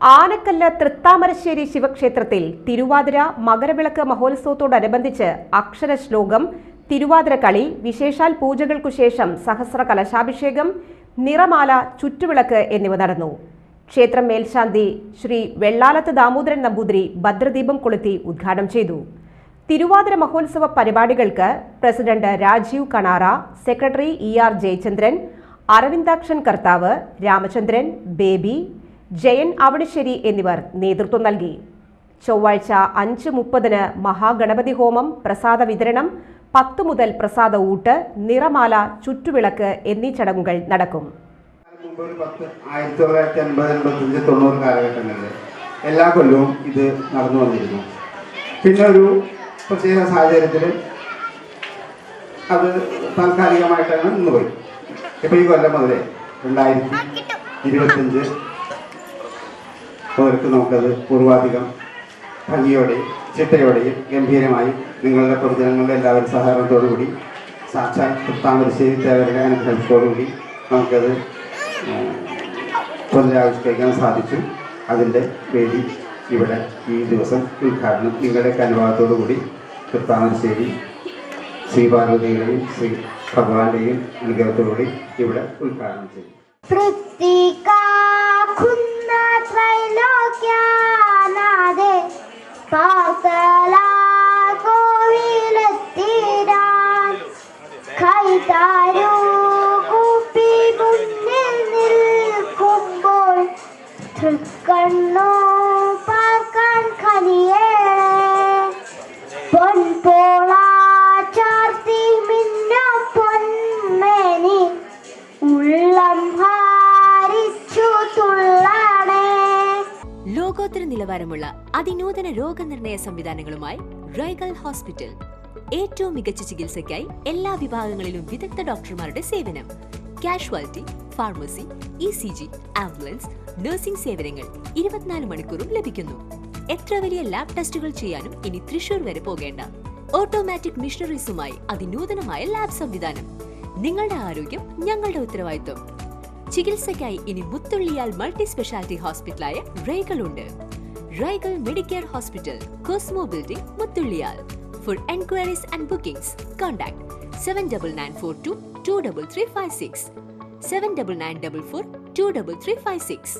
ആനക്കല്ല് തൃത്താമരശ്ശേരി ശിവക്ഷേത്രത്തിൽ തിരുവാതിര മകരവിളക്ക് മഹോത്സവത്തോടനുബന്ധിച്ച് അക്ഷര ശ്ലോകം തിരുവാതിര കളി വിശേഷാൽ പൂജകൾക്കു ശേഷം സഹസ്ര കലശാഭിഷേകം നിറമാല ചുറ്റുവിളക്ക് എന്നിവ നടന്നു. ക്ഷേത്രം മേൽശാന്തി ശ്രീ വെള്ളാലത്ത് ദാമോദരൻ നമ്പൂതിരി ഭദ്രദീപം കൊളുത്തി ഉദ്ഘാടനം ചെയ്തു. തിരുവാതിര മഹോത്സവ പരിപാടികൾക്ക് president Rajeev Kanara secretary E R Jayachandran Aravindakshan കർത്താവ് രാമചന്ദ്രൻ ബേബി ജയൻ അവണിശ്ശേരി എന്നിവർ നേതൃത്വം നൽകി. ചൊവ്വാഴ്ച അഞ്ച് മുപ്പതിന് മഹാഗണപതി ഹോമം പ്രസാദ വിതരണം പത്ത് മുതൽ പ്രസാദ ഊട്ട് നിറമാല ചുറ്റുവിളക്ക് എന്നീ ചടങ്ങുകൾ നടക്കും. എല്ലാ കൊല്ലവും ഇത് നടന്നു വന്നിരുന്നു. പിന്നെ ഒരു പ്രത്യേക സാഹചര്യത്തിൽ അത് താൽക്കാലികമായിട്ടാണ് നിന്നുപോയി ഇപ്പൊ ഈ കൊല്ലം മുതലേ രണ്ടായിരത്തി ഇരുപത്തഞ്ച് മുതൽക്ക് നമുക്കത് പൂർവാധികം ഭംഗിയോടെയും ചിട്ടയോടെയും ഗംഭീരമായി നിങ്ങളുടെ പൊതുജനങ്ങളുടെ എല്ലാവരും സഹകരണത്തോടുകൂടി സാക്ഷാൽ തൃത്താമരശ്ശേരി തേവരുടെ അനുഗ്രഹത്തോടുകൂടി നമുക്കത് പുനരാവിഷ്കരിക്കാൻ സാധിച്ചു. അതിന്റെ വേദി ഇവിടെ ഈ ദിവസം ഉദ്ഘാടനം നിങ്ങളുടെയൊക്കെ അനുഭവത്തോടുകൂടി തൃത്താമരശ്ശേരി ശ്രീ പാർവതിയുടെയും ശ്രീ ഭഗവാന്റെയും അനുഗ്രഹത്തോടുകൂടി ഇവിടെ ഉദ്ഘാടനം ചെയ്തു പാർത്തലാ കോവിലെത്തിരാൻ കൈതാരൂ കുപ്പി ലോകോത്തര നിലവാരമുള്ള അതിനൂതന രോഗനിർണയ സംവിധാനങ്ങളുമായി റൈഗൽ ഹോസ്പിറ്റൽ ഏറ്റവും മികച്ച ചികിത്സയ്ക്കായി എല്ലാ വിഭാഗങ്ങളിലും വിദഗ്ധ ഡോക്ടർമാരുടെ സേവനം. Casualty pharmacy E C G ambulance nursing സേവനങ്ങൾ ഇരുപത്തിനാല് മണിക്കൂറും ലഭിക്കുന്നു. എത്ര വലിയ ലാബ് ടെസ്റ്റുകൾ ചെയ്യാനും ഇനി തൃശൂർ വരെ പോകേണ്ട. ഓട്ടോമാറ്റിക് മിഷണറീസുമായി അതിനൂതനമായ ലാബ് സംവിധാനം. നിങ്ങളുടെ ആരോഗ്യം ഞങ്ങളുടെ ഉത്തരവാദിത്വം. ചികിത്സയ്ക്കായി ഇനി മുത്തുള്ളിയാൽ മൾട്ടി സ്പെഷ്യാലിറ്റി ഹോസ്പിറ്റലായ ഉണ്ട് റൈഗൽ Medicare hospital Cosmo building മുത്തുള്ളിയാൽ. For enquiries and bookings contact seven double nine four two two double three five six seven double nine double four two double three five six